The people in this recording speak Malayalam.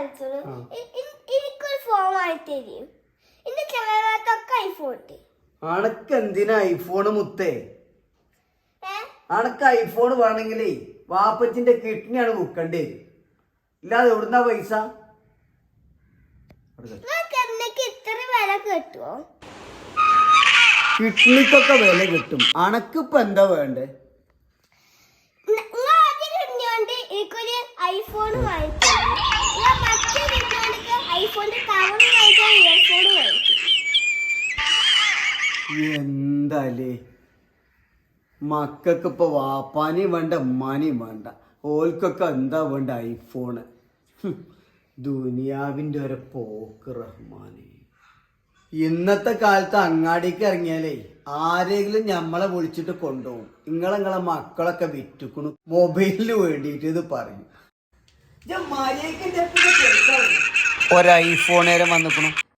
എ- എനിക്കൊരു ഫോൺ വാങ്ങി തരും എന്റെ ചെലവാത്തൊക്കെ ഐഫോൺ ഉണ്ട്. അണക്ക് എന്തിനാ ഐഫോണ് മുത്തേ? അണക്ക് ഐഫോൺ വേണമെങ്കിലേ വാപ്പച്ചിന്റെ കിഡ്നിയാണ് മുക്കണ്ടേ ഇല്ലാതെ എവിടുന്നാ പൈസ? ഇത്ര വില കിട്ടുമോ കിഡ്നിക്കൊക്കെ വില കിട്ടും. അണക്കിപ്പോ എന്താ വേണ്ടേ? ഐഫോൺ വാങ്ങിച്ചു എന്താലേ? മക്കൾക്ക് ഇപ്പൊ വാപ്പാനെയും വേണ്ട ഉമ്മാനെയും വേണ്ട. ഓൽക്കൊക്കെ എന്താ വേണ്ട? ഐഫോണ് ദുനിയാവിന്റെ ഒരു പോക്ക് റഹ്മാനെ. ഇന്നത്തെ കാലത്ത് അങ്ങാടിക്ക് ഇറങ്ങിയാലേ ആരെങ്കിലും ഞമ്മളെ വിളിച്ചിട്ട് കൊണ്ടുപോകും നിങ്ങളെ നിങ്ങളെ മക്കളൊക്കെ വിറ്റുക്കണു. മൊബൈലിന് വേണ്ടിയിട്ട് ഇത് പറയും. ഒരു നേരം വന്നിക്കണു.